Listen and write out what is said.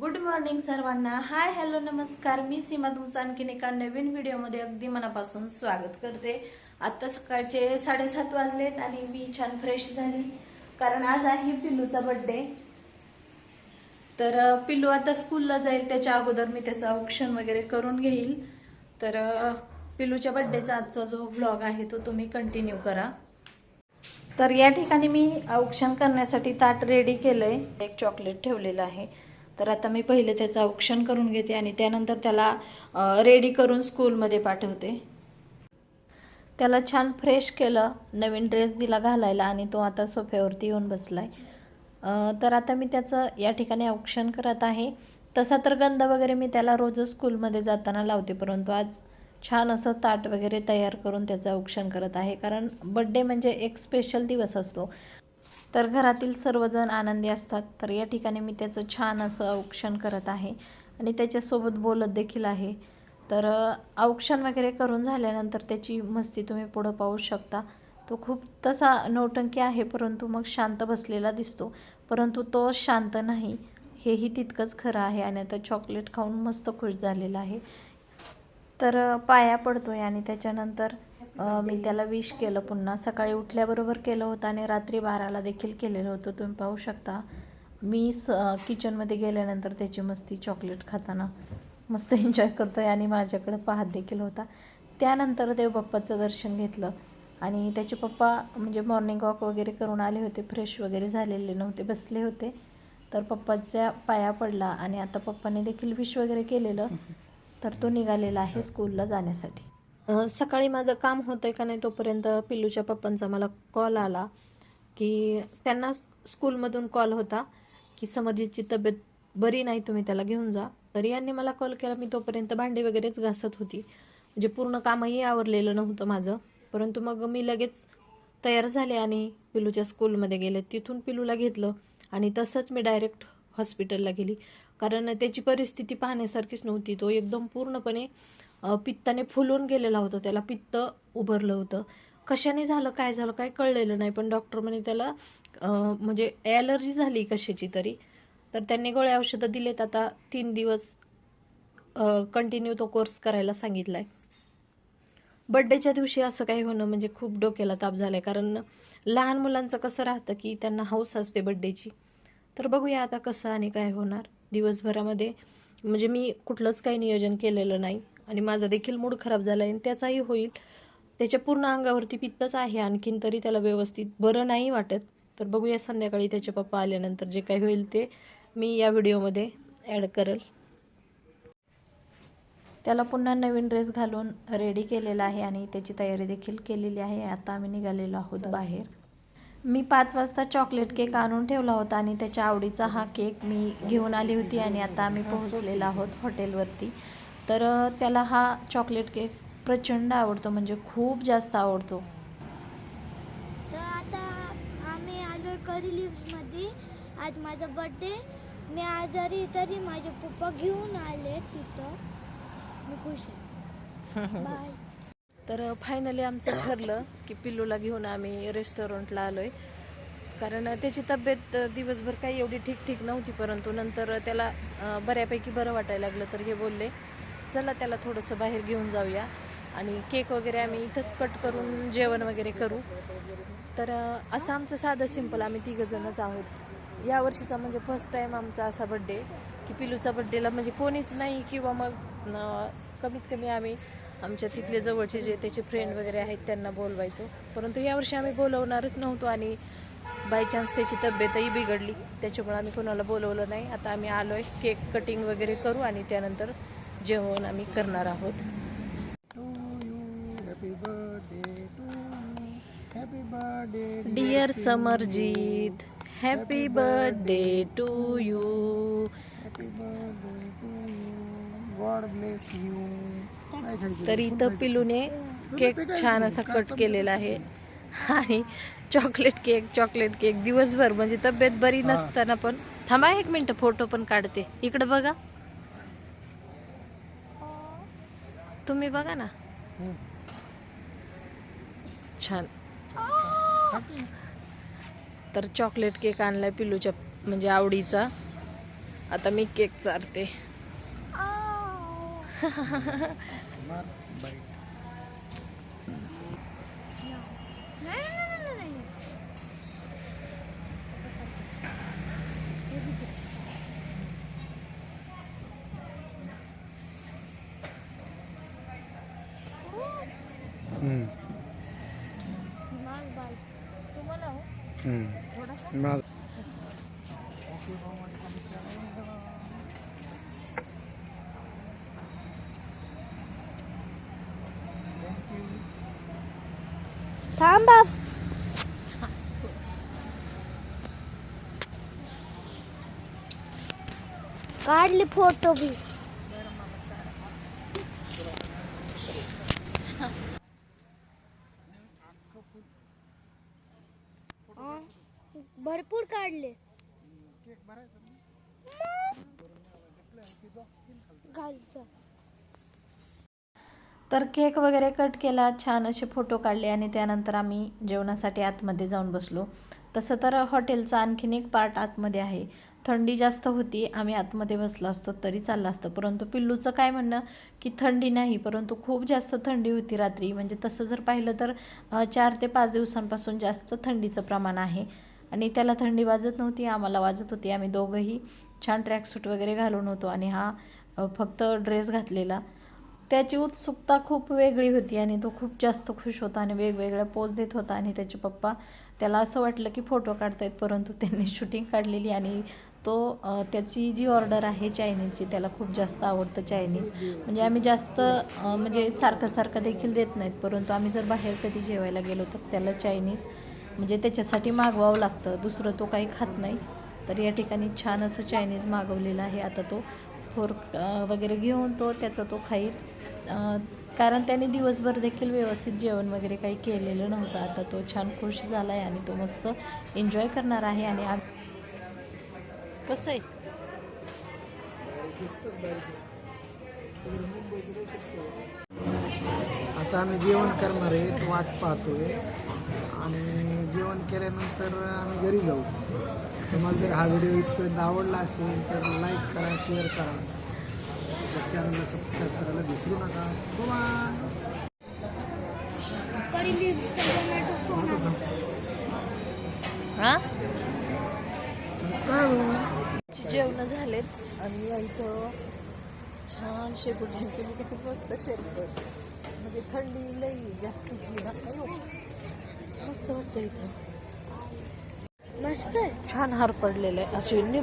Good morning सर्वांना. Hi hello नमस्कार. मी सीमा तुमचं आणखीन एका नवीन व्हिडिओमध्ये अगदी मनापासून स्वागत करते. आत्ता सकाळचे साडेसात वाजलेत आणि मी छान फ्रेश झाली. कारण आज आहे पिल्लूचा बर्थडे तर पिल्लू आता स्कूलला जाईल. त्याच्या अगोदर मी त्याचं औक्षण वगैरे करून घेईल. तर पिल्लूच्या बड्डेचा आजचा जो ब्लॉग आहे तो तुम्ही कंटिन्यू करा. तर या ठिकाणी मी औक्षण करण्यासाठी ताट रेडी केलं आहे एक चॉकलेट ठेवलेलं आहे. तर आता मी पहिले त्याचं औक्षण करून घेते आणि त्यानंतर त्याला रेडी करून स्कूलमध्ये पाठवते. त्याला छान फ्रेश केलं नवीन ड्रेस दिला घालायला आणि तो आता सोफ्यावरती येऊन बसला आहे तर आता मी त्याचं या ठिकाणी औक्षण करत आहे. तसा तर गंध वगैरे मी त्याला रोजच स्कूलमध्ये जाताना लावते परंतु आज छान असं ताट वगैरे तयार करून त्याचं औक्षण करत आहे. कारण बड्डे म्हणजे एक स्पेशल दिवस असतो. तर घरातील सर्वजण आनंदी असतात. तर या ठिकाणी मी त्याचं छान असं औक्षण करत आहे आणि त्याच्यासोबत बोलत देखील आहे. तर औक्षण वगैरे करून झाल्यानंतर त्याची मस्ती तुम्ही पुढं पाहू शकता. तो खूप तसा नौटंकी आहे परंतु मग शांत बसलेला दिसतो. परंतु तो शांत नाही. हेही तितकंच खरं आहे आणि आता चॉकलेट खाऊन मस्त खुश झालेला आहे. तर पाया पडतो आहे आणि त्याच्यानंतर मी त्याला विश केलं. पुन्हा सकाळी उठल्याबरोबर केलं होतं आणि रात्री बाराला देखील केलेलं होतं. तुम्ही पाहू शकता. मी स किचनमध्ये गेल्यानंतर त्याची मस्ती चॉकलेट खाताना मस्त एन्जॉय करतोय आणि माझ्याकडे पाहत देखील होता. त्यानंतर देवबाप्पाचं दर्शन घेतलं. आणि त्याचे पप्पा म्हणजे मॉर्निंग वॉक वगैरे करून आले होते. फ्रेश वगैरे झालेले नव्हते. बसले होते. तर पप्पाच्या पाया पडला आणि आता पप्पाने देखील विश वगैरे केलेलं. तर तो निघालेला आहे स्कूलला जाण्यासाठी. सकाळी माझं काम होतं आहे का नाही तोपर्यंत पिल्लूच्या पप्पांचा मला कॉल आला की त्यांना स्कूलमधून कॉल होता की समर्जितची तब्येत बरी नाही तुम्ही त्याला घेऊन जा. तर यांनी मला कॉल केला. मी तोपर्यंत भांडी वगैरेच घासत होती. म्हणजे पूर्ण कामही आवरलेलं नव्हतं माझं. परंतु मग मी लगेच तयार झाले आणि पिलूच्या स्कूलमध्ये गेले. तिथून पिलूला घेतलं आणि तसंच मी डायरेक्ट हॉस्पिटलला गेली. कारण त्याची परिस्थिती पाहण्यासारखीच नव्हती. तो एकदम पूर्णपणे पित्ताने फुलून गेलेला होता त्याला पित्त उभरलं होतं. कशाने झालं काय झालं काय कळलेलं नाही पण डॉक्टर म्हणे त्याला म्हणजे ॲलर्जी झाली कशाची तरी. तर त्यांनी गोळ्या औषधं दिलेत आता तीन दिवस कंटिन्यू तो कोर्स करायला सांगितला आहे बड्डेच्या दिवशी असं काही होणं म्हणजे खूप डोक्याला ताप झाला आहे कारण लहान मुलांचं कसं राहतं की त्यांना हौस असते बड्डेची तर बघूया आता कसं आणि काय होणार. दिवसभरामध्ये म्हणजे मी कुठलंच काही नियोजन केलेलं नाही. आणि माझा देखील मूड खराब झाला आहे आणि त्याचाही होईल. त्याच्या पूर्ण अंगावरती पित्तच आहे आणखीन तरी त्याला व्यवस्थित बरं नाही वाटत. तर बघूया संध्याकाळी त्याचे पप्पा आल्यानंतर जे काही होईल ते मी या व्हिडिओमध्ये ॲड करेल. त्याला पुन्हा नवीन ड्रेस घालून रेडी केलेला आहे आणि त्याची तयारी देखील केलेली आहे. आता आम्ही निघालेलो आहोत बाहेर. मी पाच वाजता चॉकलेट केक आणून ठेवला होता आणि त्याच्या आवडीचा हा केक मी घेऊन आली होती आणि आता आम्ही पोहोचलेलो आहोत हॉटेलवरती. तर त्याला हा चॉकलेट केक प्रचंड आवडतो म्हणजे खूप जास्त आवडतो. तर आता आम्ही आलो करी लिव्समध्ये आज माझा बड्डे मी आजारी तरी माझे पप्पा घेऊन आले तिथं मी खुश आहे. बाय तर फायनली आमचं ठरलं की पिल्लूला घेऊन आम्ही रेस्टॉरंटला आलोय. कारण त्याची तब्येत दिवसभर काही एवढी ठीक ठीक नव्हती परंतु नंतर त्याला बऱ्यापैकी बरं वाटायला लागलं तर हे बोलले चला त्याला थोडंसं बाहेर घेऊन जाऊया. आणि केक वगैरे आम्ही इथंच कट करून जेवण वगैरे करू. तर असं आमचं साधं सिंपल आम्ही तिघंजणच आहोत. या वर्षीचा म्हणजे फर्स्ट टाईम आमचा असा बड्डे की पिलूचा बड्डेला म्हणजे कोणीच नाही किंवा मग कमीत कमी आम्ही आमच्या तिथले जवळचे जे त्याचे फ्रेंड वगैरे आहेत त्यांना बोलवायचो. परंतु यावर्षी आम्ही बोलवणारच नव्हतो आणि बाय चान्स त्याची तब्येतही बिघडली. त्याच्यामुळे आम्ही कोणाला बोलवलं नाही. आता आम्ही आलो आहे केक कटिंग वगैरे करू आणि त्यानंतर जेवण आम्ही करणार आहोत. Dear Samarjeet happy birthday to you? तर इथं पिलूने केक छान असा कट केलेला आहे. आणि चॉकलेट केक चॉकलेट केक दिवसभर म्हणजे तब्येत बरी नसताना पण. थांबा एक मिनिट फोटो पण काढते. इकडे बघा. तुम्ही बघा ना. छान. तर चॉकलेट केक आणलाय पिल्लूच्या म्हणजे आवडीचा. आता मी केक चारते. माझं थांबा काढले फोटो बी. भरपूर काढले. तर केक वगैरे कट केला छान असे फोटो काढले आणि त्यानंतर आम्ही जेवणासाठी आतमध्ये जाऊन बसलो. तसं तर हॉटेलचा आणखीन एक पार्ट आतमध्ये आहे. थंडी जास्त होती आम्ही आतमध्ये बसलो असतो तरी चाललं असतं. परंतु पिल्लूचं काय म्हणणं की थंडी नाही परंतु खूप जास्त थंडी होती रात्री. म्हणजे तसं जर पाहिलं तर चार ते पाच दिवसांपासून जास्त थंडीचं प्रमाण आहे. आणि त्याला थंडी वाजत नव्हती आम्हाला वाजत होती. आम्ही दोघंही छान ट्रॅकसूट वगैरे घालून होतो आणि हा फक्त ड्रेस घातलेला. त्याची उत्सुकता खूप वेगळी होती आणि तो खूप जास्त खुश होता आणि वेगवेगळ्या पोज देत होता आणि त्याचे पप्पा त्याला असं वाटलं की फोटो काढतायत परंतु त्यांनी शूटिंग काढलेली आणि तो त्याची जी ऑर्डर आहे चायनीजची त्याला खूप जास्त आवडतं चायनीज म्हणजे आम्ही जास्त म्हणजे सारखं सारखं देखील देत नाहीत परंतु आम्ही जर बाहेर कधी जेवायला गेलो तर त्याला चायनीज म्हणजे त्याच्यासाठी मागवावं लागतं. दुसरं तो काही खात नाही. तर या ठिकाणी छान असं चायनीज मागवलेलं आहे. आता तो फोर्क वगैरे घेऊन तो त्याचा तो खाईल. कारण त्याने दिवसभर देखील व्यवस्थित जेवण वगैरे काही केलेलं नव्हतं. आता तो छान खुश झाला आहे आणि तो मस्त एन्जॉय करणार आहे आणि आम- कसं आहे? आता आम्ही जेवण करणार आहे. वाट पाहतोय. आणि जेवण केल्यानंतर आम्ही घरी जाऊ. तुम्हाला जर हा व्हिडिओ इथपर्यंत आवडला असेल तर लाईक करा शेअर करा. चॅनलला सबस्क्राईब करायला विसरू नका. बाय हां? जेवण झालेत. आणि इथं छान शेकोटी केली किती मस्त शेकत थंडी लई जास्तीची ना अयो. मस्त आहे. छान हार पडलेला आहे. अश्विनने